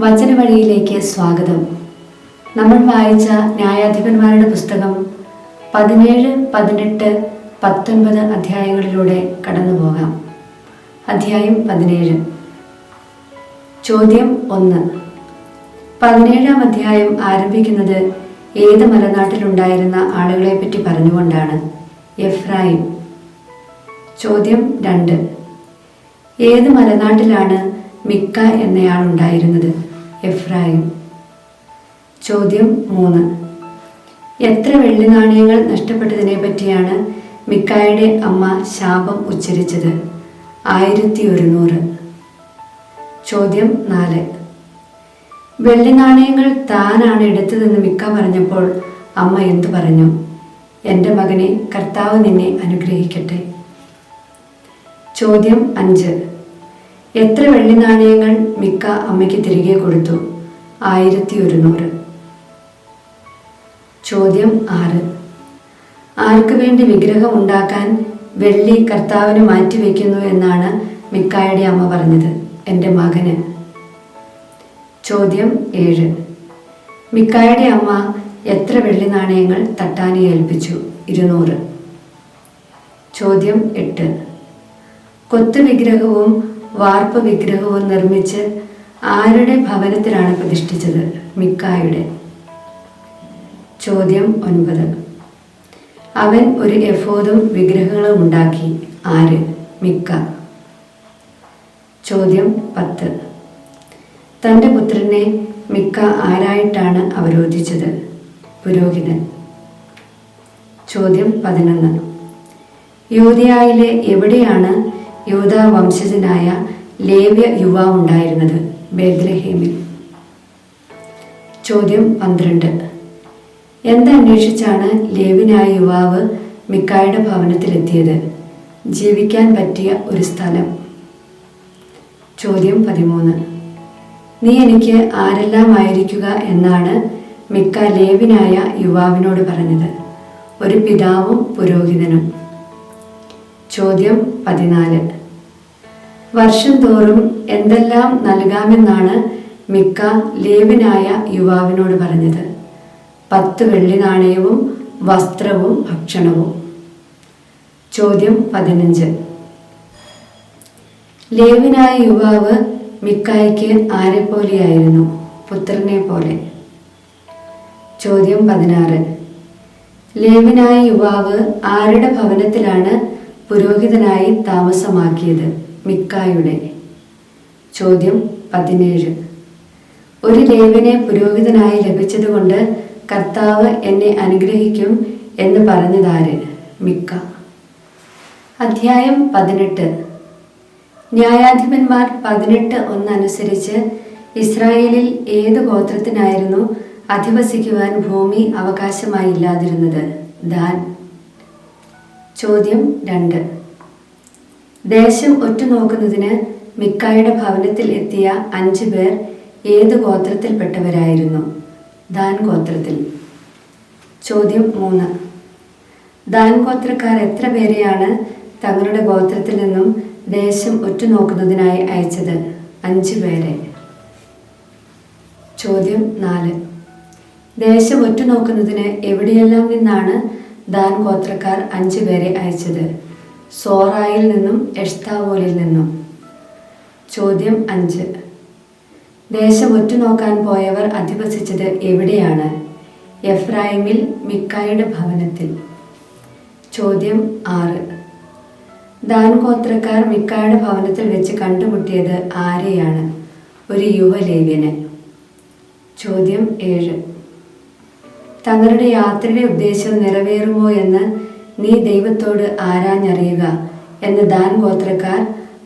വചനവഴിയിലേക്ക് സ്വാഗതം. നമ്മൾ വായിച്ച ന്യായാധിപന്മാരുടെ പുസ്തകം പതിനേഴ് പതിനെട്ട് പത്തൊൻപത് അധ്യായങ്ങളിലൂടെ കടന്നു പോകാം അധ്യായം പതിനേഴ്. ചോദ്യം ഒന്ന്. പതിനേഴാം അധ്യായം ആരംഭിക്കുന്നത് ഏത് മലനാട്ടിലുണ്ടായിരുന്ന ആളുകളെ പറ്റി പറഞ്ഞുകൊണ്ടാണ്. എഫ്രായിം. ചോദ്യം രണ്ട്. ഏത് മലനാട്ടിലാണ് മിക്ക എന്നയാൾ ഉണ്ടായിരുന്നത്? എഫ്രായിം. ചോദ്യം മൂന്ന്. എത്ര വെള്ളി നാണയങ്ങൾ നഷ്ടപ്പെട്ടതിനെ പറ്റിയാണ് മിക്കായുടെ അമ്മ ശാപം ഉച്ചരിച്ചത്? ആയിരത്തി ഒരുന്നൂറ് ചോദ്യം നാല്. വെള്ളി നാണയങ്ങൾ താനാണ് എടുത്തതെന്ന് മിക്ക പറഞ്ഞപ്പോൾ അമ്മ എന്തു പറഞ്ഞു? എന്റെ മകനെ കർത്താവ് നിന്നെ അനുഗ്രഹിക്കട്ടെ. ചോദ്യം അഞ്ച്. എത്ര വെള്ളി നാണയങ്ങൾ മിക്ക അമ്മയ്ക്ക് തിരികെ കൊടുത്തു? ആയിരത്തി ഒരുന്നൂറ് ചോദ്യം ആറ്. ആർക്ക് വേണ്ടി വിഗ്രഹം ഉണ്ടാക്കാൻ വെള്ളി കർത്താവിന് മാറ്റിവെക്കുന്നു എന്നാണ് മിക്കായുടെ അമ്മ പറഞ്ഞത് എന്റെ മകന്. ചോദ്യം ഏഴ്. മിക്കായുടെ അമ്മ എത്ര വെള്ളി നാണയങ്ങൾ തട്ടാനെ ഏൽപ്പിച്ചു? ഇരുന്നൂറ്. ചോദ്യം എട്ട്. കൊത്തു വിഗ്രഹവും വാർപ്പ് വിഗ്രഹവും നിർമ്മിച്ച് ആരുടെ ഭവനത്തിലാണ് പ്രതിഷ്ഠിച്ചത്? മിക്കായുടെ. ചോദ്യം ഒൻപത്. അവൻ ഒരു എഫോദും വിഗ്രഹങ്ങളും ഉണ്ടാക്കി. ആര്? മിക്ക. ചോദ്യം പത്ത്. തന്റെ പുത്രനെ മിക്ക ആരായിട്ടാണ് അവരോധിച്ചത്? പുരോഹിതൻ. ചോദ്യം പതിനൊന്ന്. യോധിയായിലെ എവിടെയാണ് യൂത വംശജനായ ലേവ്യ യുവാവ് ഉണ്ടായിരുന്നത് ബേദ്ലഹേമിൽ ചോദ്യം പന്ത്രണ്ട്. എന്തന്വേഷിച്ചാണ് ലേവിനായ യുവാവ് മിക്കായുടെ ഭവനത്തിലെത്തിയത്? ജീവിക്കാൻ പറ്റിയ ഒരു സ്ഥലം. ചോദ്യം പതിമൂന്ന്. നീ എനിക്ക് ആരെല്ലാം ആയിരിക്കുക എന്നാണ് മിക്ക ലേവിനായ യുവാവിനോട് പറഞ്ഞത്. ഒരു പിതാവും പുരോഹിതനും. ചോദ്യം പതിനാല്. വർഷം തോറും എന്തെല്ലാം നൽകാമെന്നാണ് മിക്ക ലേവിനായ യുവാവിനോട് പറഞ്ഞത്. പത്ത് വെള്ളി നാണയവും വസ്ത്രവും ഭക്ഷണവും. ചോദ്യം പതിനഞ്ച്. ലേവിനായ യുവാവ് മിക്കായ്ക്ക് ആരെപ്പോലെയായിരുന്നു? പുത്രനെ പോലെ. ചോദ്യം പതിനാറ്. ലേവിനായ യുവാവ് ആരുടെ ഭവനത്തിലാണ് പുരോഹിതനായി താമസമാക്കിയത്? മിക്കായുടെ. ചോദ്യം പതിനേഴ്. ഒരു ലേവിനെ പുരോഹിതനായി ലഭിച്ചതുകൊണ്ട് കർത്താവ് എന്നെ അനുഗ്രഹിക്കും എന്ന് പറഞ്ഞതാര്? മിക്ക. അധ്യായം പതിനെട്ട്. ന്യായാധിപന്മാർ പതിനെട്ട് ഒന്നനുസരിച്ച് ഇസ്രായേലിൽ ഏത് ഗോത്രത്തിനായിരുന്നു അധിവസിക്കുവാൻ ഭൂമി അവകാശമായി ഇല്ലാതിരുന്നത് ദാൻ. ചോദ്യം രണ്ട്. ദേശം ഒറ്റുനോക്കുന്നതിന് മിക്കായുടെ ഭവനത്തിൽ എത്തിയ അഞ്ചു പേർ ഏത് ഗോത്രത്തിൽപ്പെട്ടവരായിരുന്നു? ദാൻ ഗോത്രത്തിൽ. ചോദ്യം മൂന്ന്. ദാൻ ഗോത്രക്കാർ എത്ര പേരെയാണ് തങ്ങളുടെ ഗോത്രത്തിൽ നിന്നും ദേശം ഒറ്റുനോക്കുന്നതിനായി അയച്ചത്? അഞ്ചു പേരെ. ചോദ്യം നാല്. ദേശം ഒറ്റുനോക്കുന്നതിന് എവിടെയെല്ലാം നിന്നാണ് ദാൻ ഗോത്രക്കാർ അഞ്ചു പേരെ അയച്ചത്? സോറായിൽ നിന്നും എഷ്താവോലിൽ നിന്നും. ചോദ്യം അഞ്ച്. ദേശം ഒറ്റുനോക്കാൻ പോയവർ അധിവസിച്ചത് എവിടെയാണ്? എഫ്രായിമിൽ മിക്കായുടെ ഭവനത്തിൽ. ചോദ്യം ആറ്. ദാൻ ഗോത്രക്കാർ മിക്കായുടെ ഭവനത്തിൽ വെച്ച് കണ്ടുമുട്ടിയത് ആരെയാണ്? ഒരു യുവലേവ്യന്. ചോദ്യം ഏഴ്. തങ്ങളുടെ യാത്രയുടെ ഉദ്ദേശം നിറവേറുമോ എന്ന് നീ ദൈവത്തോട് ആരാഞ്ഞറിയുക എന്ന് ദാൻ ഗോത്രക്കാർ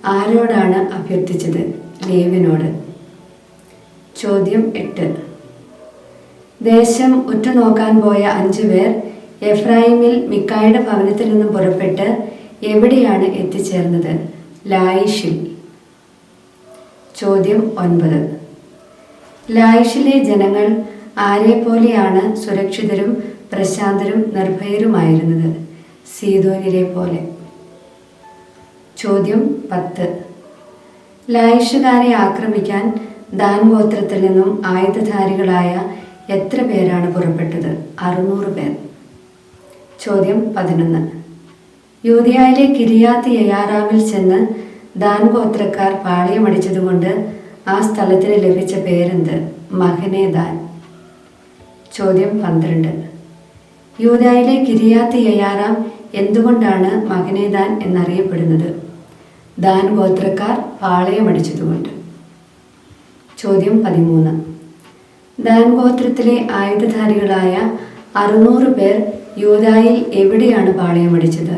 ആരോടാണ് അഭ്യർത്ഥിച്ചത്? ലേവിനോട് ചോദ്യം എട്ട്. ദേശം ഉറ്റുനോക്കാൻ പോയ അഞ്ചു പേർ എഫ്രായിമിൽ മിക്കായുടെ ഭവനത്തിൽ നിന്നും പുറപ്പെട്ട് എവിടെയാണ് എത്തിച്ചേർന്നത്? ലായിഷിൽ. ചോദ്യം ഒൻപത്. ലായിഷിലെ ജനങ്ങൾ ആരെപ്പോലെയാണ് സുരക്ഷിതരും പ്രശാന്തരും നിർഭയരുമായിരുന്നത്? സീതോനിലെ പോലെ ചോദ്യം പത്ത്. ലായിഷുകാരെ ആക്രമിക്കാൻ ദാൻ ഗോത്രത്തിൽ നിന്നും ആയുധധാരികളായ എത്ര പേരാണ് പുറപ്പെട്ടത്? അറുന്നൂറ് പേർ. ചോദ്യം പതിനൊന്ന്. യൂതിയായിലെ കിരിയാത്ത് യയാറാമിൽ ചെന്ന് ദാൻ ഗോത്രക്കാർ പാളയമടിച്ചതുകൊണ്ട് ആ സ്ഥലത്തിന് ലഭിച്ച പേരെന്ത്? Mahaneh Dan. ചോദ്യം പന്ത്രണ്ട്. യൂതായിലെ കിരിയാത്ത് യയാറാം എന്തുകൊണ്ടാണ് മകനെ ദാൻ എന്നറിയപ്പെടുന്നത്? ദാൻ ഗോത്രക്കാർ പാളയമടിച്ചതുകൊണ്ട് ചോദ്യം പതിമൂന്ന്. ദാൻ ഗോത്രത്തിലെ ആയുധധാരികളായ അറുന്നൂറ് പേർ യൂതായിൽ എവിടെയാണ് പാളയമടിച്ചത്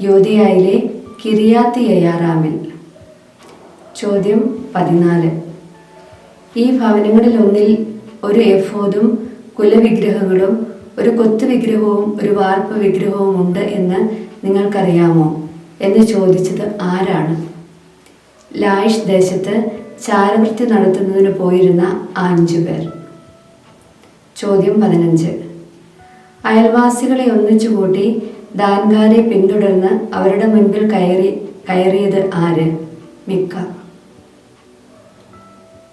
യോധയായിലെ കിരിയാത്ത് യയാറാമിൽ ചോദ്യം പതിനാല്. ഈ ഭവനങ്ങളിലൊന്നിൽ ഒരു എഫോദും കുലവിഗ്രഹങ്ങളും ഒരു കൊത്തു വിഗ്രഹവും ഒരു വാർപ്പ് വിഗ്രഹവും ഉണ്ട് എന്ന് നിങ്ങൾക്കറിയാമോ? എന്ന് ചോദിച്ചത് ആരാണ്? ലായിഷ് ദേശത്ത് ചാരവൃത്തി നടത്തുന്നതിന് പോയിരുന്ന അഞ്ചു പേർ. ചോദ്യം പതിനഞ്ച്. അയൽവാസികളെ ഒന്നിച്ചു കൂട്ടി ദാൻകാരെ പിന്തുടർന്ന് അവരുടെ മുൻപിൽ കയറി കയറിയത് ആര്? മിക്ക.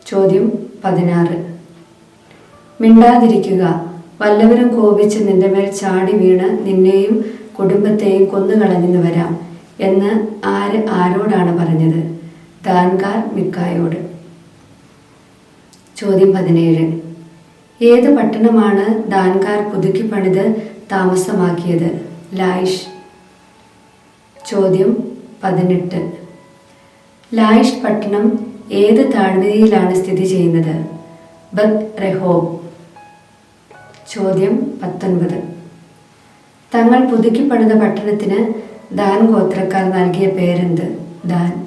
ചോദ്യം പതിനാറ്. മിണ്ടാതിരിക്കുക. വല്ലവരും കോപിച്ച് നിന്റെ മേൽ ചാടി വീണ് നിന്നെയും കുടുംബത്തെയും കൊന്നുകളഞ്ഞെന്ന് വരാം എന്ന് ആര് ആരോടാണ് പറഞ്ഞത്? ദാൻകാർ മിക്കായോട്. ചോദ്യം പതിനേഴ്. ഏത് പട്ടണമാണ് ദാൻകാർ പുതുക്കി പണിത് താമസമാക്കിയത്? ലായിഷ്. ചോദ്യം പതിനെട്ട്. ലായിഷ് പട്ടണം ഏത് താഴ്വരയിലാണ് സ്ഥിതി ചെയ്യുന്നത്? ബത് റെഹോബ് ചോദ്യം പത്തൊൻപത്. തങ്ങൾ പുതുക്കി പണിത പട്ടണത്തിന് ദാൻ ഗോത്രക്കാർ നൽകിയ പേരെന്ത്? ദാൻ.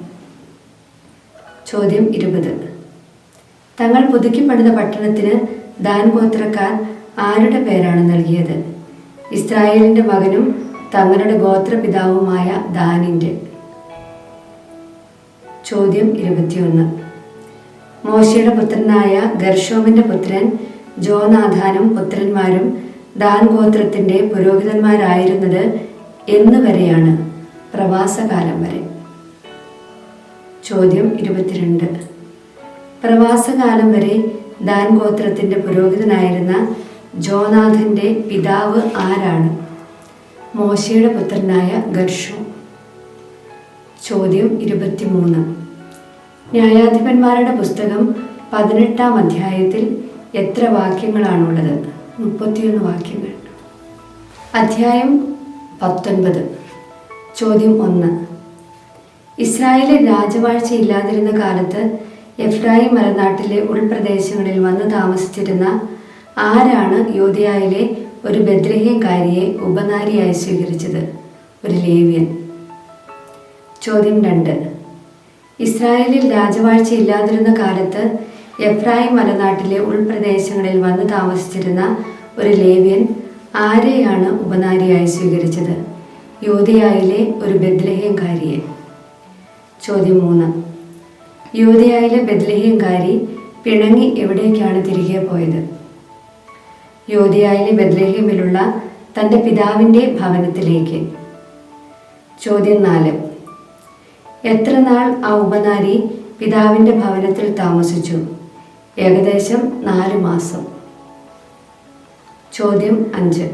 ചോദ്യം ഇരുപത്. തങ്ങൾ പുതുക്കി പണിത പട്ടണത്തിന് ദാൻ ഗോത്രക്കാർ ആരുടെ പേരാണ് നൽകിയത്? ഇസ്രായേലിന്റെ മകനും തങ്ങളുടെ ഗോത്രപിതാവുമായ ദാനിന്റെ. ചോദ്യം ഇരുപത്തിയൊന്ന്. മോശയുടെ പുത്രനായ ഗർഷോമിന്റെ പുത്രൻ ജോനാഥാനും പുത്രന്മാരും ദാൻ ഗോത്രത്തിന്റെ പുരോഹിതന്മാരായിരുന്നത് എന്ന് വരെയാണ് പ്രവാസകാലം വരെ. ചോദ്യം ഇരുപത്തിരണ്ട്. പ്രവാസകാലം വരെ ദാൻ ഗോത്രത്തിന്റെ പുരോഹിതനായിരുന്ന ജോനാഥന്റെ പിതാവ് ആരാണ്? മോശയുടെ പുത്രനായ ഗർഷു. ചോദ്യം ഇരുപത്തിമൂന്ന്. ന്യായാധിപന്മാരുടെ പുസ്തകം പതിനെട്ടാം അധ്യായത്തിൽ എത്ര വാക്യങ്ങളാണുള്ളത്? മുപ്പത്തിയൊന്ന് വാക്യങ്ങൾ. അധ്യായം പത്തൊൻപത്. ചോദ്യം ഒന്ന്. ഇസ്രായേലിൽ രാജവാഴ്ച ഇല്ലാതിരുന്ന കാലത്ത് എഫ്രായി മലനാട്ടിലെ ഉൾപ്രദേശങ്ങളിൽ വന്ന് താമസിച്ചിരുന്ന ആരാണ് യോധിയായിലെ ഒരു ബദ്രഹീംകാരിയെ ഉപനാരിയായി സ്വീകരിച്ചത്? ഒരു ലേവ്യൻ. ചോദ്യം രണ്ട്. ഇസ്രായേലിൽ രാജവാഴ്ച ഇല്ലാതിരുന്ന കാലത്ത് എഫ്രായിം മലനാട്ടിലെ ഉൾപ്രദേശങ്ങളിൽ വന്ന് താമസിച്ചിരുന്ന ഒരു ലേവ്യൻ ആരെയാണ് ഉപനാരിയായി സ്വീകരിച്ചത്? യോധിയായിലെ ഒരു ബദ്ലഹീംകാരിയെ ചോദ്യം മൂന്ന്. യോധിയായിലെ ബദ്ലഹീംകാരി പിണങ്ങി എവിടേക്കാണ് തിരികെ പോയത്? യോധിയായിലെ ബദ്ലഹീമിലുള്ള തന്റെ പിതാവിന്റെ ഭവനത്തിലേക്ക്. ചോദ്യം നാല്. എത്ര നാൾ ആ ഉപനാരി പിതാവിന്റെ ഭവനത്തിൽ താമസിച്ചു? ഏകദേശം നാല് മാസം. ചോദ്യം അഞ്ച്.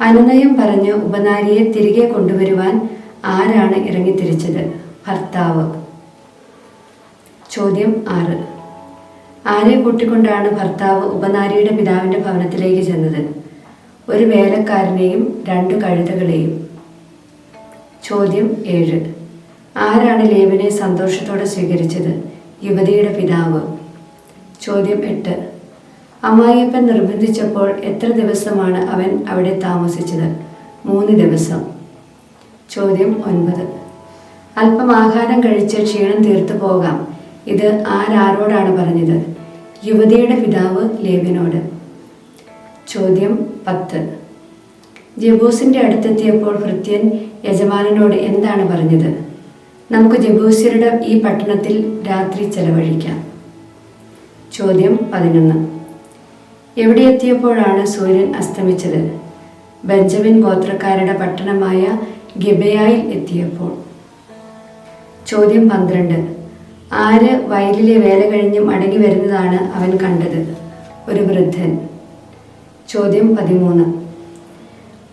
അനുനയം പറഞ്ഞ് ഉപനാരിയെ തിരികെ കൊണ്ടുവരുവാൻ ആരാണ് ഇറങ്ങിത്തിരിച്ചത്? ഭർത്താവ്. ചോദ്യം ആറ്. ആരെ കൂട്ടിക്കൊണ്ടാണ് ഭർത്താവ് ഉപനാരിയുടെ പിതാവിന്റെ ഭവനത്തിലേക്ക് ചെന്നത്? ഒരു വേലക്കാരനെയും രണ്ടു കഴുതകളെയും. ചോദ്യം ഏഴ്. ആരാണ് ലേവനെ സന്തോഷത്തോടെ സ്വീകരിച്ചത്? യുവതിയുടെ പിതാവ്. ചോദ്യം എട്ട്. അമ്മായിയപ്പൻ നിർബന്ധിച്ചപ്പോൾ എത്ര ദിവസമാണ് അവൻ അവിടെ താമസിച്ചത്? മൂന്ന് ദിവസം. ചോദ്യം ഒൻപത്. അല്പം ആഹാരം കഴിച്ച് ക്ഷീണം തീർത്തു പോകാം. ഇത് ആരാരോടാണ് പറഞ്ഞത്? യുവതിയുടെ പിതാവ് ലേവിനോട് ചോദ്യം പത്ത്. ജബൂസിന്റെ അടുത്തെത്തിയപ്പോൾ ഭൃത്യൻ യജമാനനോട് എന്താണ് പറഞ്ഞത്? നമുക്ക് ജബൂസിയുടെ ഈ പട്ടണത്തിൽ രാത്രി ചെലവഴിക്കാം. ചോദ്യം പതിനൊന്ന്. എവിടെയെത്തിയപ്പോഴാണ് സൂര്യൻ അസ്തമിച്ചത്? ബെഞ്ചമിൻ ഗോത്രക്കാരുടെ പട്ടണമായ ഗിബയായിൽ എത്തിയപ്പോൾ. ചോദ്യം പന്ത്രണ്ട്. ആര് വയലിലെ വേല കഴിഞ്ഞ് മടങ്ങി വരുന്നതാണ് അവൻ കണ്ടത്? ഒരു വൃദ്ധൻ. ചോദ്യം പതിമൂന്ന്.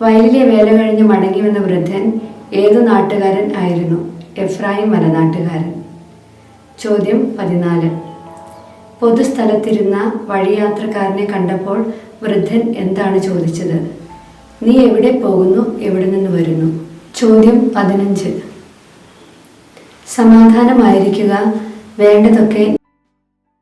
വയലിലെ വേല കഴിഞ്ഞ് മടങ്ങി വന്ന വൃദ്ധൻ ഏത് നാട്ടുകാരൻ ആയിരുന്നു? എഫ്രായിം മലനാട്ടുകാരൻ ചോദ്യം പതിനാല്. പൊതുസ്ഥലത്തിരുന്ന വഴിയാത്രക്കാരനെ കണ്ടപ്പോൾ വൃദ്ധൻ എന്താണ് ചോദിച്ചത്? നീ എവിടെ പോകുന്നു? എവിടെ നിന്ന് വരുന്നു? ചോദ്യം പതിനഞ്ച്. സമാധാനമായിരിക്കുക. വേണ്ടതൊക്കെ